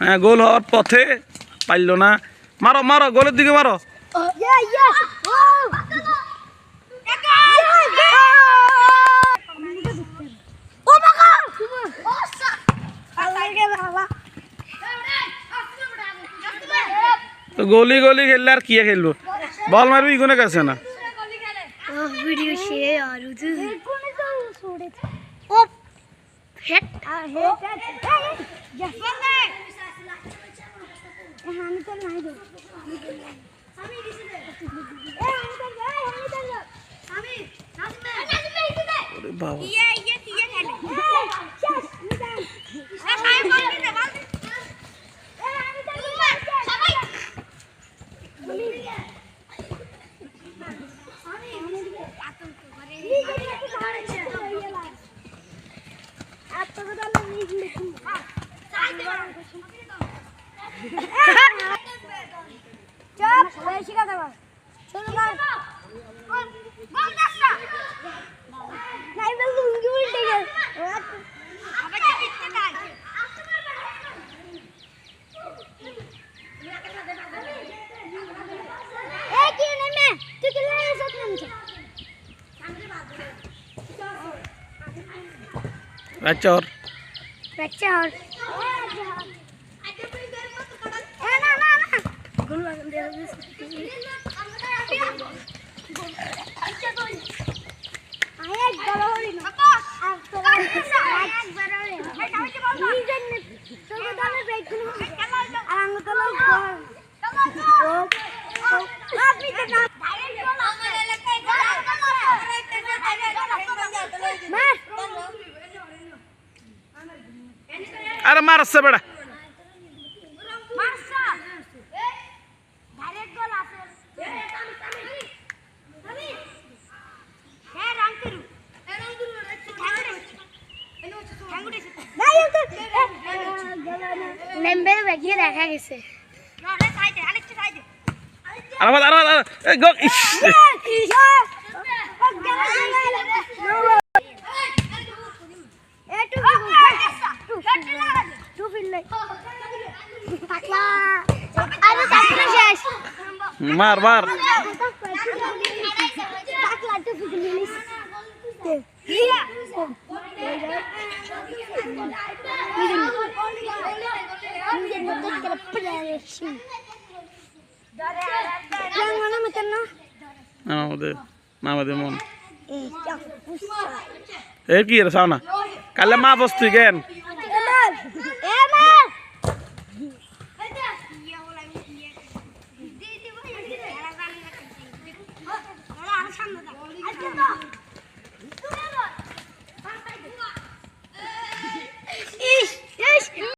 হ্যাঁ গোল হওয়ার পথে পারল না। মারো মারো, গোলের দিকে মারো। গলি গলি খেললে আর কি খেলব? বল মারবি, ইগুনে কাছে না? Video share Oh, shit. Oh, yes. हम तो नहीं दो हम ही इसी पे ए हम तो गए हम ही तो हम ही नाज में नाज में इसी पे अरे बाबा। ये ये ये खेल यस निदान ए खाए बोल दे बाल ए हम तो सबाई চপ বেশি কথা বল শুরু কর। বল দাসা নাই বল লুঙ্গি উল্টে গেল। আবার কি পিছনে নাই এই কি নেমে তুই কি লেগে সব নেমছে আচ্ছা ওর বাচ্চা আর এ না না না গুণ লাগান দে আয় নেমবে বেগিয়ে দেখা গেছে আর আবার আর আবার এই গোল ইস মার মার আমাদের আমাদের মন। এর কি রে সাউনা? কালে মা বস্তু কেন?